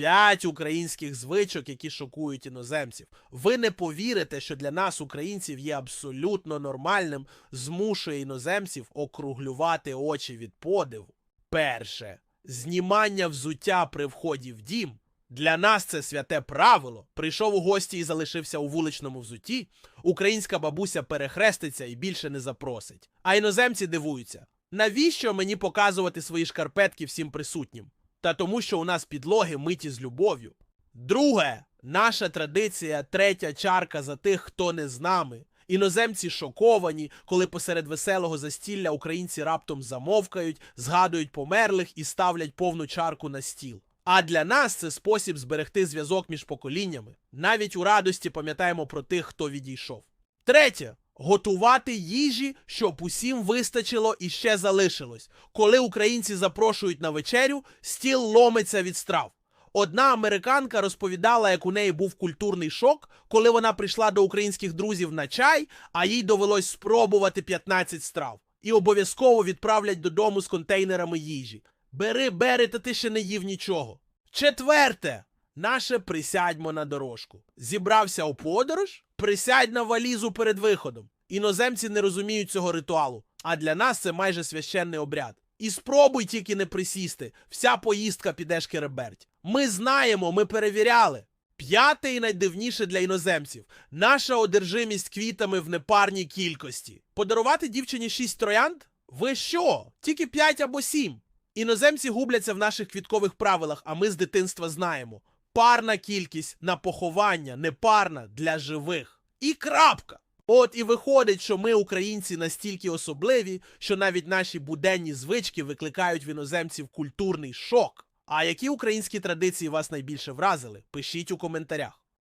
П'ять українських звичок, які шокують іноземців. Ви не повірите, що для нас, українців, є абсолютно нормальним, змушує іноземців округлювати очі від подиву. Перше знімання взуття при вході в дім. Для нас це святе правило. Прийшов у гості і залишився у вуличному взуті. Українська бабуся перехреститься і більше не запросить. А іноземці дивуються: навіщо мені показувати свої шкарпетки всім присутнім? Та тому, що у нас підлоги миті з любов'ю. Друге, наша традиція третя чарка за тих, хто не з нами. Іноземці шоковані, коли посеред веселого застілля українці раптом замовкають, згадують померлих і ставлять повну чарку на стіл. А для нас це спосіб зберегти зв'язок між поколіннями. Навіть у радості пам'ятаємо про тих, хто відійшов. Третє. Готувати їжі, щоб усім вистачило і ще залишилось. Коли українці запрошують на вечерю, стіл ломиться від страв. Одна американка розповідала, як у неї був культурний шок, коли вона прийшла до українських друзів на чай, а їй довелось спробувати 15 страв. І обов'язково відправлять додому з контейнерами їжі. Бери, бери, та ти ще не їв нічого. Четверте. Наше присядьмо на дорожку. Зібрався у подорож, присядь на валізу перед виходом. Іноземці не розуміють цього ритуалу, а для нас це майже священний обряд. І спробуй тільки не присісти, вся поїздка піде шкереберть. Ми знаємо, ми перевіряли. П'яте і найдивніше для іноземців наша одержимість квітами в непарній кількості. Подарувати дівчині шість троянд? Ви що? Тільки п'ять або сім. Іноземці губляться в наших квіткових правилах, а ми з дитинства знаємо. Парна кількість на поховання, не парна для живих. І крапка. От і виходить, що ми, українці, настільки особливі, що навіть наші буденні звички викликають в іноземців культурний шок. А які українські традиції вас найбільше вразили? Пишіть у коментарях.